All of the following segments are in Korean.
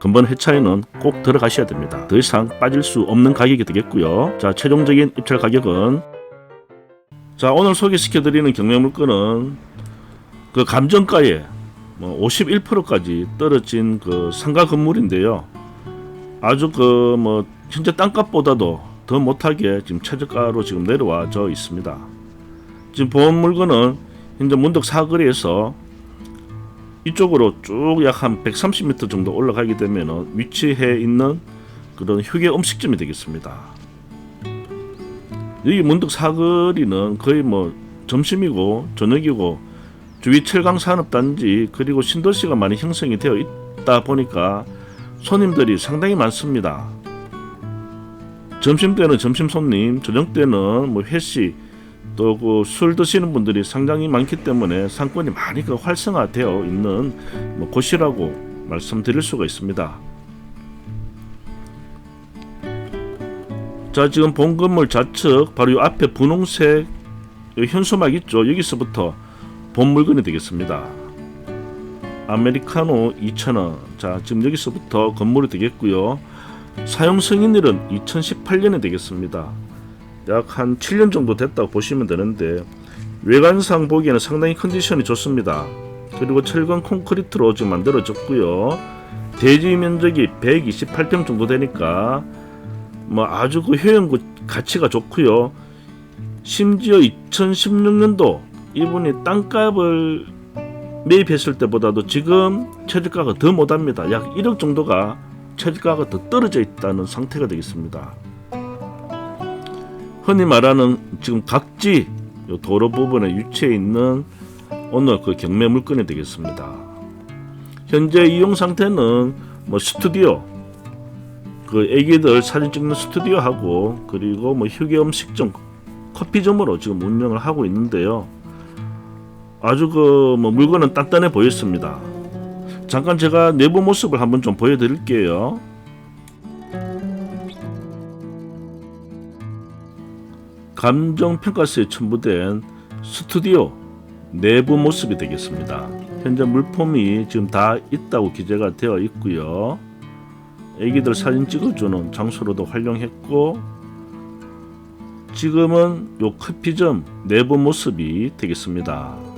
근본 회차에는 꼭 들어가셔야 됩니다. 더 이상 빠질 수 없는 가격이 되겠고요. 자, 최종적인 입찰 가격은 자, 오늘 소개시켜드리는 경매 물건은 그 감정가에 뭐 51%까지 떨어진 그 상가 건물인데요. 아주 그 뭐 현재 땅값보다도 더 못하게 지금 최저가로 지금 내려와져 있습니다. 지금 본 물건은 현재 문덕 사거리에서 이쪽으로 쭉 약 한 130m 정도 올라가게 되면 위치해 있는 그런 휴게 음식점이 되겠습니다. 여기 문덕 사거리는 거의 뭐 점심이고 저녁이고 주위 철강 산업단지 그리고 신도시가 많이 형성이 되어 있다 보니까 손님들이 상당히 많습니다. 점심 때는 점심 손님, 저녁 때는 뭐 회식 또 그 술 드시는 분들이 상당히 많기 때문에 상권이 많이 그 활성화되어 있는 뭐 곳이라고 말씀드릴 수가 있습니다. 자 지금 본 건물 좌측 바로 이 앞에 분홍색 이 현수막 있죠 여기서부터 본 물건이 되겠습니다. 아메리카노 2,000원. 자, 지금 여기서부터 건물이 되겠고요. 사용 승인일은 2018년에 되겠습니다. 약 한 7년 정도 됐다고 보시면 되는데 외관상 보기에는 상당히 컨디션이 좋습니다. 그리고 철근 콘크리트로 지금 만들어졌고요. 대지 면적이 128평 정도 되니까 뭐 아주 그 효용 가치가 좋고요. 심지어 2016년도 이분이 땅값을 매입했을 때보다도 지금 최저가가 더 못합니다. 약 1억 정도가 최저가가 더 떨어져 있다는 상태가 되겠습니다. 흔히 말하는 지금 각지 요 도로 부분에 위치해 있는 오늘 그 경매 물건이 되겠습니다. 현재 이용 상태는 뭐 스튜디오, 그 애기들 사진 찍는 스튜디오 하고 그리고 뭐 휴게 음식점, 커피점으로 지금 운영을 하고 있는데요. 아주 그 뭐 물건은 단단해 보였습니다. 잠깐 제가 내부 모습을 한번 좀 보여드릴게요. 감정 평가서에 첨부된 스튜디오 내부 모습이 되겠습니다. 현재 물품이 지금 다 있다고 기재가 되어 있고요. 애기들 사진 찍어주는 장소로도 활용했고 지금은 요 커피점 내부 모습이 되겠습니다.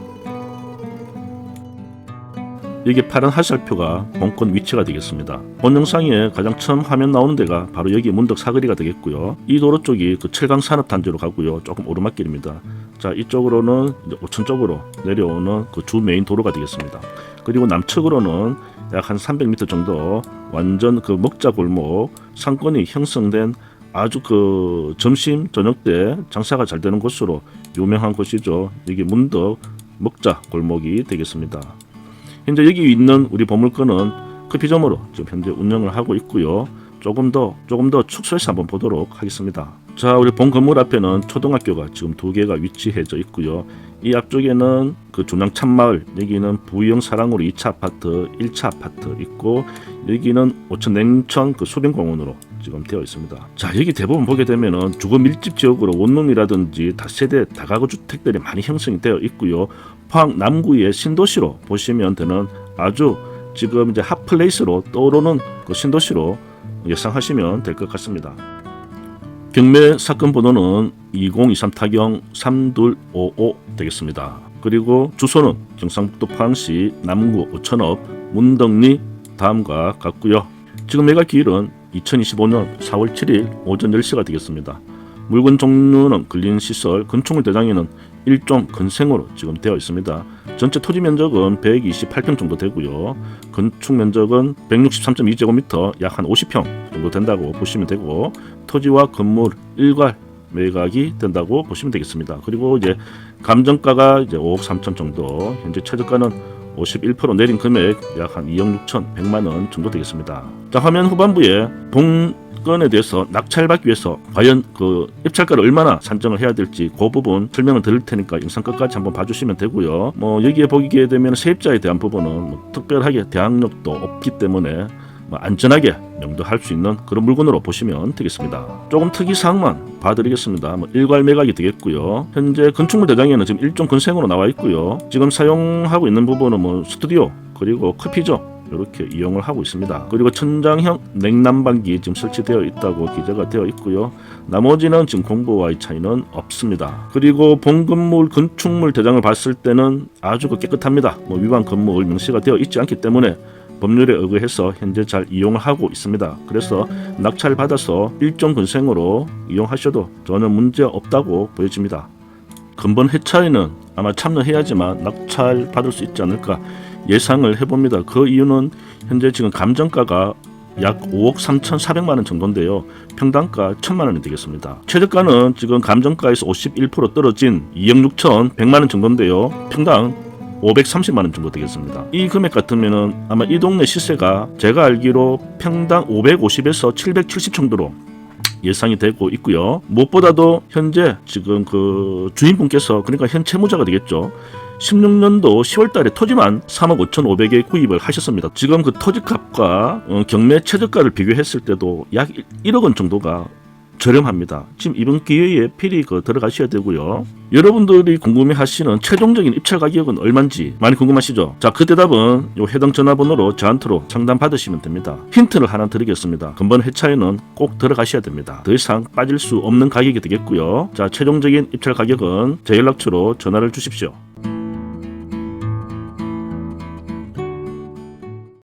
여기 파란 화살표가 본권 위치가 되겠습니다. 본 영상에 가장 처음 화면 나오는 데가 바로 여기 문덕 사거리가 되겠고요. 이 도로 쪽이 그 철강 산업 단지로 가고요. 조금 오르막길입니다. 자 이쪽으로는 오천 쪽으로 내려오는 그 주 메인 도로가 되겠습니다. 그리고 남측으로는 약 한 300m 정도 완전 그 먹자 골목 상권이 형성된 아주 그 점심 저녁 때 장사가 잘 되는 곳으로 유명한 곳이죠. 여기 문덕 먹자 골목이 되겠습니다. 현재 여기 있는 우리 보물건은 커피점으로 지금 현재 운영을 하고 있고요. 조금 더 조금 더 축소해서 한번 보도록 하겠습니다. 자, 우리 본 건물 앞에는 초등학교가 지금 두 개가 위치해져 있고요. 이 앞쪽에는 그 중앙 참마을, 여기는 부영 사랑으로 2차 아파트, 1차 아파트 있고 여기는 오천 냉천 그 수변공원으로 지금 되어 있습니다. 자, 여기 대부분 보게 되면은 주거 밀집 지역으로 원룸이라든지 다세대 다가구 주택들이 많이 형성이 되어 있고요. 포항 남구의 신도시로 보시면 되는 아주 지금 이제 핫플레이스로 떠오르는 그 신도시로 예상하시면 될 것 같습니다. 경매 사건 번호는 2023 타경 3255 되겠습니다. 그리고 주소는 경상북도 포항시 남구 오천업 문덕리 다음과 같고요. 지금 매각 기일은 2025년 4월 7일 오전 10시가 되겠습니다. 물건 종류는 근린시설, 건축물 대장에는 일종 건생으로 지금 되어 있습니다. 전체 토지 면적은 128평 정도 되고요. 건축 면적은 163.2제곱미터 약 한 50평 정도 된다고 보시면 되고 토지와 건물 일괄 매각이 된다고 보시면 되겠습니다. 그리고 이제 감정가가 이제 5억 3천 정도, 현재 최저가는 51% 내린 금액 약 한 2억 6천 100만 원 정도 되겠습니다. 자 화면 후반부에 본건에 대해서 낙찰받기 위해서 과연 그 입찰가를 얼마나 산정을 해야 될지 그 부분 설명을 드릴 테니까 영상 끝까지 한번 봐주시면 되고요. 뭐 여기에 보게 되면 세입자에 대한 부분은 뭐 특별하게 대항력도 없기 때문에 뭐 안전하게 명도할 수 있는 그런 물건으로 보시면 되겠습니다. 조금 특이 사항만 봐드리겠습니다. 뭐 일괄 매각이 되겠고요. 현재 건축물 대장에는 지금 일종 건생으로 나와 있고요. 지금 사용하고 있는 부분은 뭐 스튜디오 그리고 커피점 이렇게 이용을 하고 있습니다. 그리고 천장형 냉난방기 지금 설치되어 있다고 기재가 되어 있고요. 나머지는 지금 공부와의 차이는 없습니다. 그리고 본 건물 건축물 대장을 봤을 때는 아주 그 깨끗합니다. 뭐 위반 건물 명시가 되어 있지 않기 때문에 법률에 의거해서 현재 잘 이용을 하고 있습니다. 그래서 낙찰 받아서 일종 근생으로 이용하셔도 전혀 문제 없다고 보여집니다. 근본 해차에는 아마 참여해야지만 낙찰 받을 수 있지 않을까 예상을 해봅니다. 그 이유는 현재 지금 감정가가 약 5억 3,400만 원 정도인데요. 평당가 1,000만 원이 되겠습니다. 최저가는 지금 감정가에서 51% 떨어진 2억 6,100만 원 정도인데요. 평당 530만 원 정도 되겠습니다. 이 금액 같으면은 아마 이 동네 시세가 제가 알기로 평당 550에서 770 정도로 예상이 되고 있고요. 무엇보다도 현재 지금 그 주인분께서 그러니까 현 채무자가 되겠죠. 16년도 10월달에 토지만 3억 5,500에 구입을 하셨습니다. 지금 그 토지값과 어, 경매 최저가를 비교했을 때도 약 1억 원 정도가 저렴합니다. 지금 이번 기회에 필히 그 들어가셔야 되고요. 여러분들이 궁금해하시는 최종적인 입찰 가격은 얼마인지 많이 궁금하시죠? 자, 그 대답은 요 해당 전화번호로 저한테로 상담 받으시면 됩니다. 힌트를 하나 드리겠습니다. 근본 회차에는 꼭 들어가셔야 됩니다. 더 이상 빠질 수 없는 가격이 되겠고요. 자, 최종적인 입찰 가격은 제 연락처로 전화를 주십시오.